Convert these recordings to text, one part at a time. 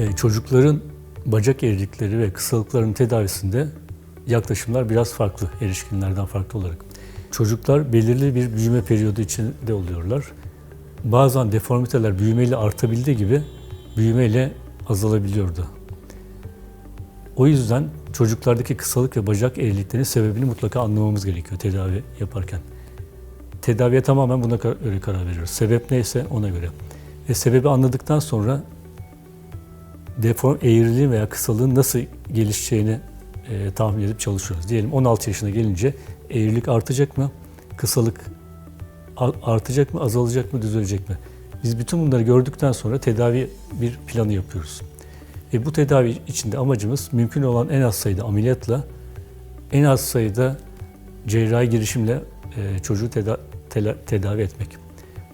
E, çocukların bacak eğrilikleri ve kısalıkların tedavisinde yaklaşımlar biraz farklı, erişkinlerden farklı olarak. Çocuklar belirli bir büyüme periyodu içinde oluyorlar. Bazen deformiteler büyümeyle artabildiği gibi büyümeyle azalabiliyordu. O yüzden çocuklardaki kısalık ve bacak eğriliklerinin sebebini mutlaka anlamamız gerekiyor tedavi yaparken. Tedaviye tamamen buna göre karar veriyoruz. Sebep neyse ona göre. Ve sebebi anladıktan sonra deform eğriliğin veya kısalığın nasıl gelişeceğini e, tahmin edip çalışıyoruz. Diyelim 16 yaşına gelince eğrilik artacak mı? Kısalık artacak mı, azalacak mı, düzelecek mi? Biz bütün bunları gördükten sonra tedavi bir planı yapıyoruz. Ve bu tedavi içinde amacımız mümkün olan en az sayıda ameliyatla, en az sayıda cerrahi girişimle e, çocuğu teda- tedavi etmek.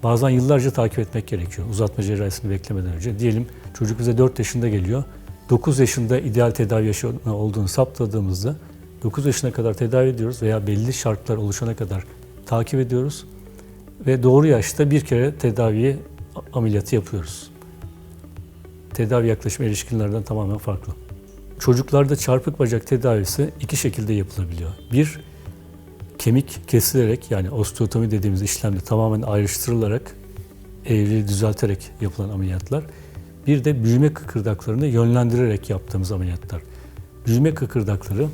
Bazen yıllarca takip etmek gerekiyor uzatma cerrahisini beklemeden önce. Diyelim çocuk bize 4 yaşında geliyor. 9 yaşında ideal tedavi yaşı olduğunu saptadığımızda 9 yaşına kadar tedavi ediyoruz veya belli şartlar oluşana kadar takip ediyoruz. Ve doğru yaşta bir kere tedaviyi ameliyatı yapıyoruz. Tedavi yaklaşımı erişkinlerden tamamen farklı. Çocuklarda çarpık bacak tedavisi iki şekilde yapılabiliyor. Bir, kemik kesilerek yani osteotomi dediğimiz işlemde tamamen ayrıştırılarak eğriliği düzelterek yapılan ameliyatlar. Bir de büyüme kıkırdaklarını yönlendirerek yaptığımız ameliyatlar. Büyüme kıkırdakları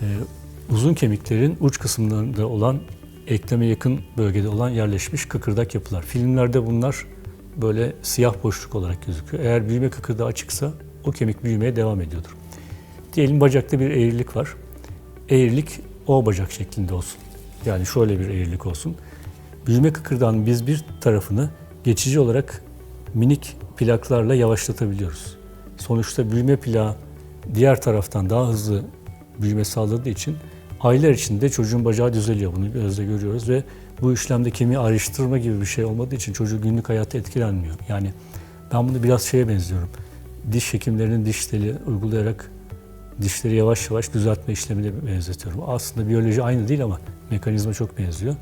e, uzun kemiklerin uç kısımlarında olan ekleme yakın bölgede olan yerleşmiş kıkırdak yapılar. Filmlerde bunlar böyle siyah boşluk olarak gözüküyor. Eğer büyüme kıkırdağı açıksa o kemik büyümeye devam ediyordur. Diyelim bacakta bir eğrilik var. Eğrilik O bacak şeklinde olsun. Yani şöyle bir eğrilik olsun. Büyüme kıkırdağının biz bir tarafını geçici olarak minik plaklarla yavaşlatabiliyoruz. Sonuçta büyüme plağı diğer taraftan daha hızlı büyüme sağladığı için aylar içinde çocuğun bacağı düzeliyor. Bunu gözle görüyoruz ve bu işlemde kemiği ayrıştırma gibi bir şey olmadığı için çocuğun günlük hayatta etkilenmiyor. Yani ben bunu biraz şeye benziyorum. Diş hekimlerinin diş teli uygulayarak dişleri yavaş yavaş düzeltme işlemine benzetiyorum. Aslında biyoloji aynı değil ama mekanizma çok benziyor.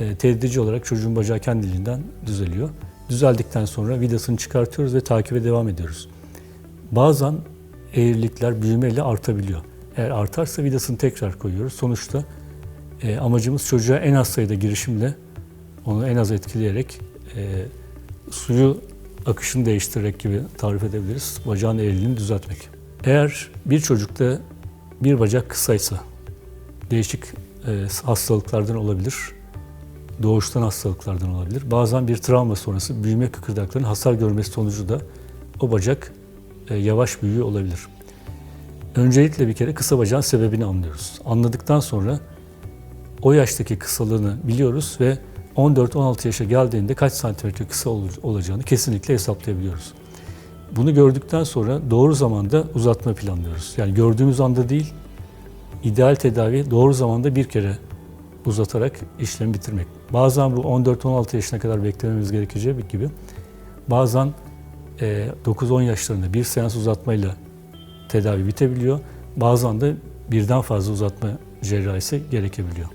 E, tedrici olarak çocuğun bacağı kendiliğinden düzeliyor. Düzeldikten sonra vidasını çıkartıyoruz ve takibe devam ediyoruz. Bazen eğrilikler büyümeyle artabiliyor. Eğer artarsa vidasını tekrar koyuyoruz. Sonuçta e, amacımız çocuğa en az sayıda girişimle onu en az etkileyerek e, suyu akışını değiştirerek gibi tarif edebiliriz. Bacağın eğriliğini düzeltmek. Eğer bir çocukta bir bacak kısaysa değişik e, hastalıklardan olabilir. Doğuştan hastalıklardan olabilir. Bazen bir travma sonrası büyüme kıkırdaklarının hasar görmesi sonucu da o bacak e, yavaş büyüyor olabilir. Öncelikle bir kere kısa bacağın sebebini anlıyoruz. Anladıktan sonra o yaştaki kısalığını biliyoruz ve 14-16 yaşa geldiğinde kaç santimetre kısa ol- olacağını kesinlikle hesaplayabiliyoruz. Bunu gördükten sonra doğru zamanda uzatma planlıyoruz. Yani gördüğümüz anda değil, ideal tedavi doğru zamanda bir kere uzatarak işlemi bitirmek. Bazen bu 14-16 yaşına kadar beklememiz gerekeceği gibi bazen e, 9-10 yaşlarında bir seans uzatmayla tedavi bitebiliyor. Bazen de birden fazla uzatma cerrahisi gerekebiliyor.